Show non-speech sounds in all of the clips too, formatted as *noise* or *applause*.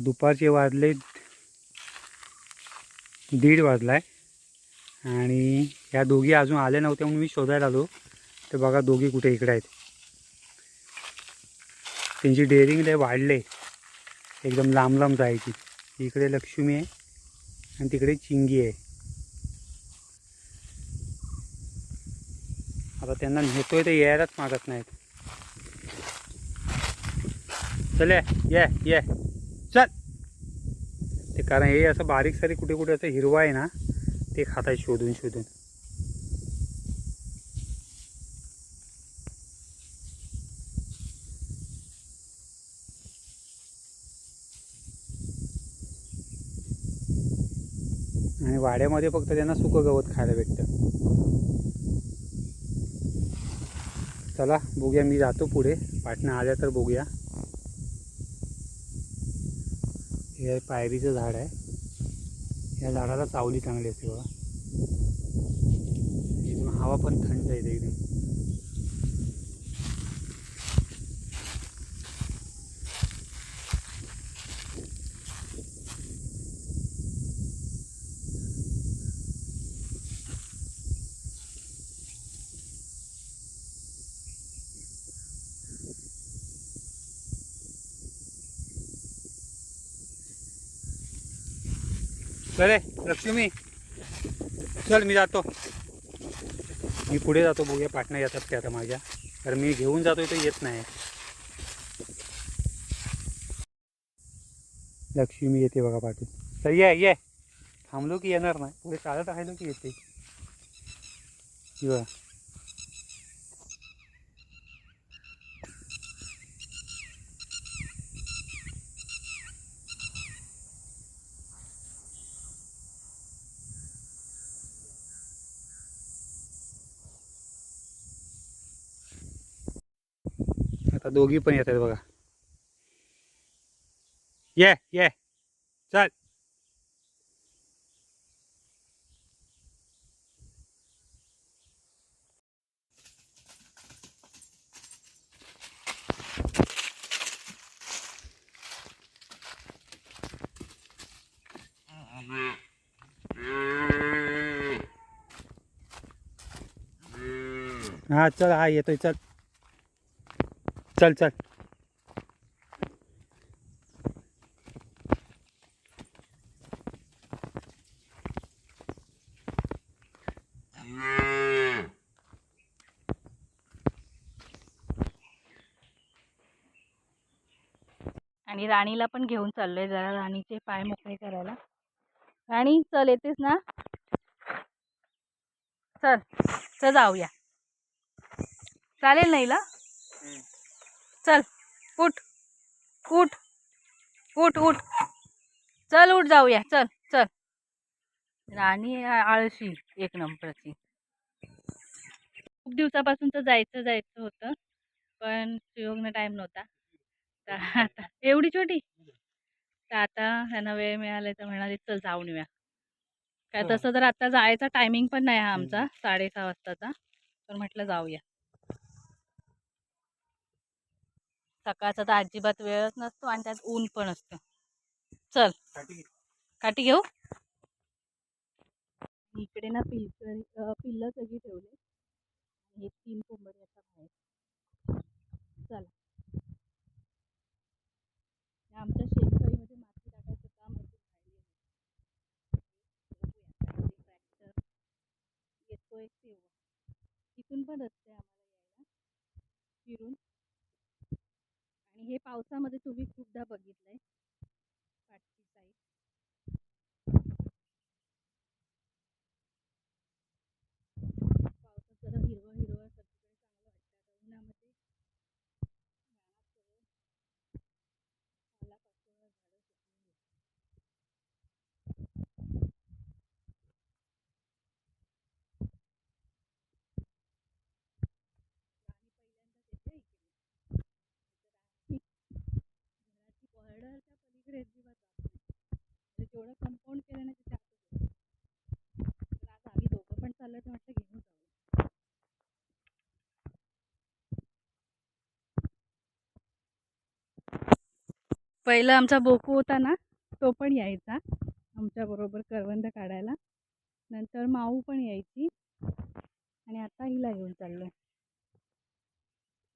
दुपारचे वाजले दीड वाजला आहे आणि ह्या दोघी अजून आल्या नव्हत्या म्हणून मी शोधायला आलो. तर बघा दोघी कुठे इकडे आहेत. त्यांची डेअरिंग लय वाढले. एकदम लांब लांब जायची. इकडे लक्ष्मी आहे आणि तिकडे चिंगी आहे. आता त्यांना नेतोय तर यायलाच मागत नाहीत. चल ये ये. चल. ते कारण हे असं बारीक सारीक कुठे कुठे असं हिरवा आहे ना ते खाताय शोधून शोधून. आणि वाड्यामध्ये फक्त त्यांना सुकं गवत खायला भेटतं. चला बघूया मी जातो पुढे. पाटणा आल्या तर बघूया. हे पायरीचं झाड आहे. या झाडाला सावली चांगली असते बघा. एकदम हवा पण थंड आहे एकदम. अरे लक्ष्मी. चल मी जातो. मी पुढे जातो बघूया पाटणा येतात ते आता माझ्या. कारण मी घेऊन जातोय तर येत नाही. लक्ष्मी येते बघा पाठून तर ये ये. थांबलो की येणार नाही. पुढे चालत राहिलो की येते. बघा. दोघी पण येतात बघा ये ये चल। हा चल हा येतोय चल। चल चल. आणि राणीला पण घेऊन चाललोय जरा राणीचे पाय मोकळे करायला. राणी चल येतेस ना? चल चल जाऊया. चालेल नाही ला चल उठ. उठ. उठ उठ. चल उठ जाऊया. चल चल. राणी आळशी एक नंबरची. खूप दिवसापासूनच जायचं जायचं होतं पण सुयोगनं टाईम नव्हता. तर आता एवढी छोटी? तर आता ह्यांना वेळ मिळाला तर म्हणाले चल जाऊन येऊया. काय. तसं तर आता जायचा टायमिंग पण नाही हा. आमचा साडेसहा वाजताचा. तर म्हटलं जाऊया. सकाळचा तर अजिबात वेळच नसतो आणि त्यात ऊन पण असतं. चल. काठी घेऊ? इकडे ना पिल पिल्लं सगळी ठेवले. हे तीन कोंबडी आता बाहेर. चला. आमच्या शेतकरीमध्ये माती टाकायचं काम tractor येतोय तेव्हा. तिथून पण रस्ते आहे आम्हाला यायला. फिरून. हे पावसामध्ये तुम्ही खूपदा बघितलंय साईड पावसात जरा हिरवं हिरवं सगळीकडे चांगलं वाटतं आता उन्हामध्ये रानात सगळं पालापाचोळा, झाडं सुकून गेली. राणी पहिल्यांदाच येते इकडे. नाहीतर राणी घराची बॉर्डरच्या पलीकडे म्हणजे तेवढं कंपाऊंड केलं ना तिथे आतच आज आम्ही दोघं पण चाललं तर म्हटलं घेऊन जाऊ. पहिला आमचा बोकू होता ना तो पण यायचा आमच्याबरोबर करवंद काढायला. नंतर माऊ पण यायची. आणि आता हिला घेऊन चाललो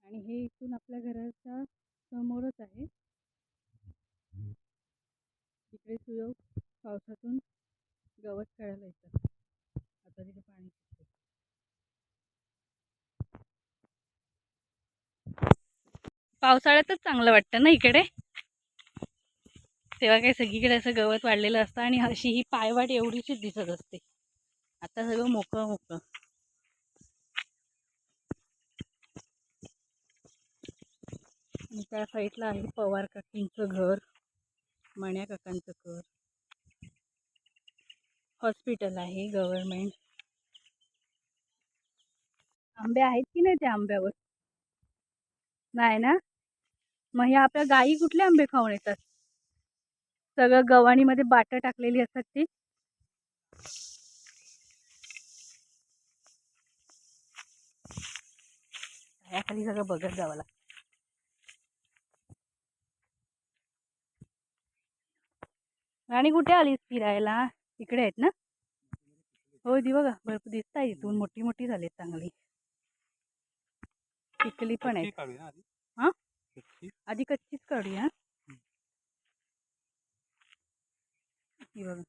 आणि हे इथून आपल्या घराच्या समोरच आहे तिकडे सुयोग पावसातून गवत काढायला येतात आता तिथे पाणी सुटते. पावसाळ्यातच चांगलं वाटतं ना इकडे? तेव्हा काही सगळीकडे असं गवत वाढलेलं असतं आणि अशी ही पायवाट एवढीशीच दिसत असते. आता सगळं मोकळं मोकळं. आणि त्या साईडला आहे पवार काकींचं घर मण्या काकांचं घर. हॉस्पिटल आहे गव्हर्मेंट आंबे आहेत की नाही त्या आंब्यावर? नाही ना? मग ह्या आपल्या गायी कुठले आंबे खाऊन येतात? सगळं गव्हाणीमध्ये बाट टाकलेली असतात ती. खाली सगळं बघत जावं लागतं. राणी कुठे आलीस फिरायला? इकडे आहेत ना? हो ती बघा भरपूर दिसत आहे इथून मोठी मोठी झाली चांगली. पिकली पण आहे. हा? कच्ची. आधी कच्चीच काढूया. ही. बघा.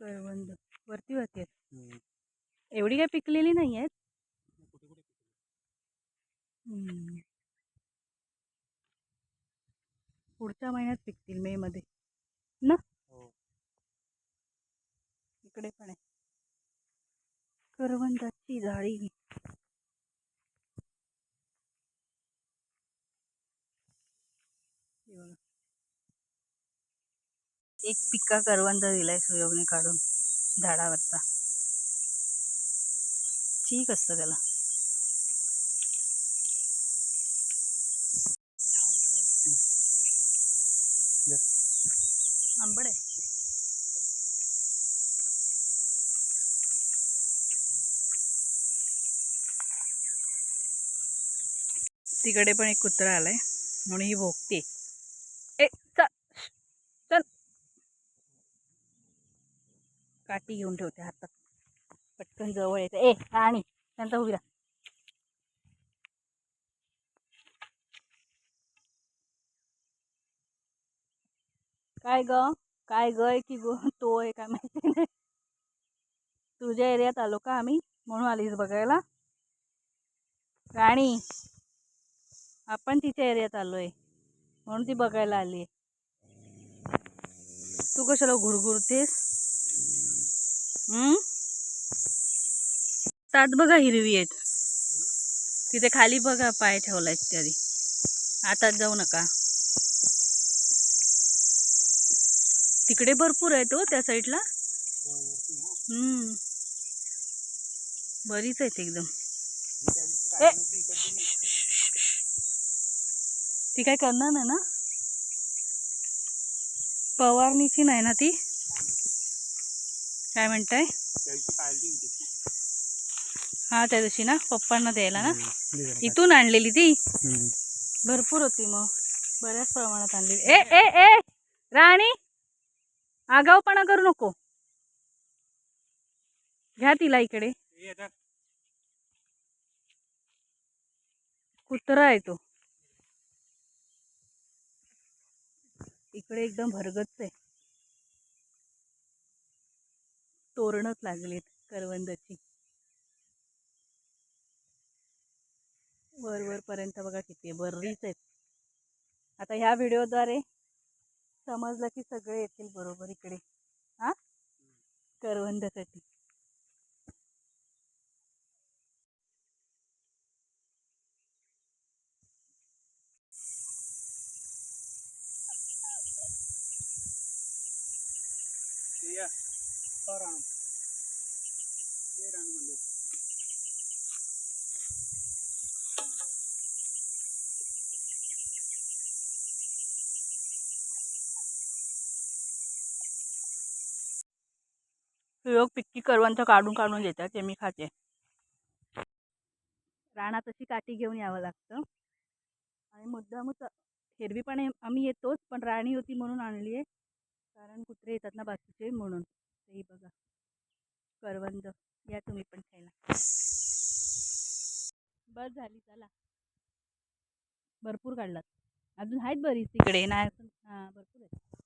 करवंद. वरती वरती आहेत. एवढी काही पिकलेली नाही आहेत. पुढच्या महिन्यात पिकतील मे मध्ये. ना? हो. इकडे पण आहे. करवंदाची झाडी हे बघा. एक पिक्का करवंद दिलाय सुयोगने काढून झाडावरचा. ठीक असतं त्याला. आंबड आहे. तिकडे पण एक कुत्रा आलाय. म्हणून ही भोगते ए चल चल काठी घेऊन ठेवते हातात. पटकन जवळ येते. ए आणि त्यांचा उभी राहा. काय ग? काय ग? की गो? तो आहे काय माहिती नाही. तुझ्या एरियात आलो का आम्ही? म्हणून आलीस बघायला. राणी आपण तिच्या एरियात आलोय. म्हणून ती बघायला आली तू कशाला घुरघुरतेस? तात बघा हिरवी आहेत. तिथे खाली बघा पाय ठेवलाय तरी. आतात जाऊ नका. तिकडे भरपूर आहे तो हो त्या साईडला. हम्म. बरीच आहेत एकदम. ती काय करणार नाही ना? पवारणीची नाही ना ती? काय म्हणताय. हा त्या दिवशी ना पप्पांना द्यायला ना. इथून आणलेली ती. भरपूर होती मग. बऱ्याच प्रमाणात आणलेली. ए ए ए! राणी! आगाऊपणा करू नको. घ्या तिला इकडे. कुत्रा आहे तो. इकडे एकदम भरगच आहे. तोरणच लागलीत करवंदाची. वर वर पर्यंत बघा किती आहे, बरीच आहेत. आता ह्या व्हिडिओद्वारे समजलं की सगळे येतील बरोबर इकडे. हा? करवंदासाठी. Yeah. या. तो रान. ते रान म्हणलं. लोक पिक्की करवंत काढून काढून देतात ते मी खाते रानात अशी काठी घेऊन यावं लागतं आणि मुद्दामच एरवी पण हे- आम्ही येतोच पण राणी होती म्हणून आणली आहे कारण कुत्रे येतात ना बाकीचे म्हणून तेही बघा. करवंद या तुम्ही पण खायला. बस झाली चला. भरपूर काढलात. अजून आहेत बरीच तिकडे. नाही असं हां भरपूर आहेत.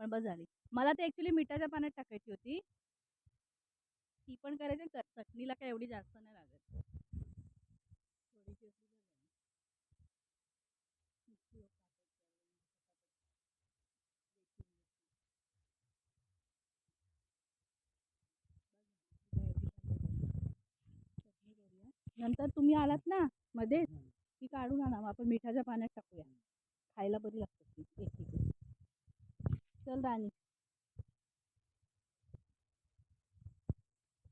पण बस झाली. मला ते ॲक्च्युली मिठाच्या पाण्यात टाकायची होती. ती पण करायची चटणीला काय एवढी जास्त नाही लागत थोडीशी असली बस झाली. नुसती एक चटणी करूया. नंतर तुम्ही आलात ना मध्ये ती काढून आणा मग आपण मिठाच्या पाण्यात टाकूया. खायला बरी लागते ती एक एक. चल राणी.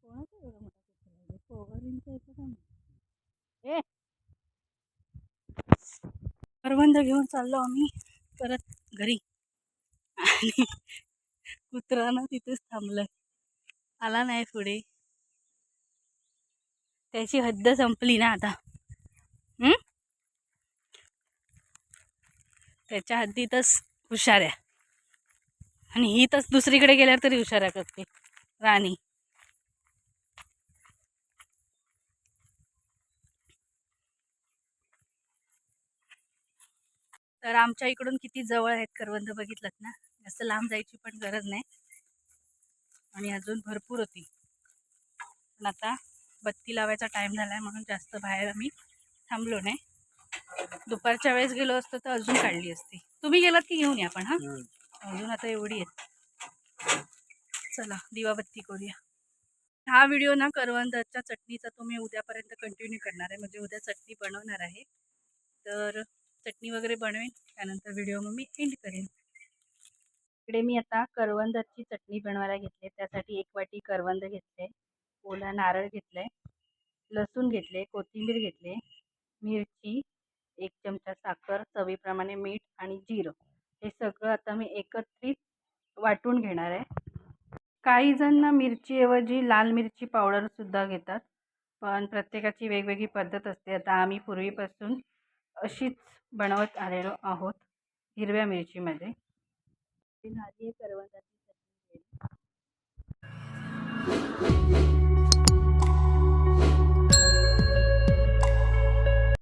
कोणाचा एवढा मोठा? पोवारींचा आहे का? ए! करवंद घेऊन चाललो आम्ही. परत घरी. आणि *laughs* कुत्रा ना तिथेच थांबलाय. आला नाही पुढे. त्याची हद्द संपली ना आता. हम्म? त्याच्या हद्दीतच हुशार आहे. आणि ही तर दुसरीकडे गेल्यावर तरी हुशाऱ्या करते राणी. तर आमच्या इकडून किती जवळ आहेत करवंद बघितलं ना? जास्त लांब जायची पण गरज नाही. आणि अजून भरपूर होती. पण आता बत्ती लावायचा टाईम झाला आहे म्हणून जास्त बाहेर आम्ही थांबलो नाही. दुपारच्या वेळेस गेलो असतो तर अजून काढली असती. तुम्ही गेलात की घेऊन या पण हां? अजून आता एवढी आहेत. चला दिवाबत्ती करूया. हा व्हिडिओ ना करवंदाच्या चटणीचा तुम्ही उद्यापर्यंत कंटिन्यू करणार आहे. म्हणजे उद्या चटणी बनवणार आहे. तर चटणी वगैरे बनवेन त्यानंतर व्हिडिओ मग मी एंड करेन. इकडे मी आता करवंदाची चटणी बनवायला घेतली त्यासाठी एक वाटी करवंद घेतले ओला नारळ घेतलाय लसूण घेतले कोथिंबीर घेतले मिरची एक चमचा साखर चवीप्रमाणे मीठ आणि जिरं. हे सगळं आता मी एकत्रित वाटून घेणार आहे. काही जण मिरचीऐवजी लाल मिरची पावडरसुद्धा घेतात पण प्रत्येकाची वेगवेगळी पद्धत असते. आता आम्ही पूर्वीपासून अशीच बनवत आलेलो आहोत हिरव्या मिरचीमध्ये. ती आहे करवंदाची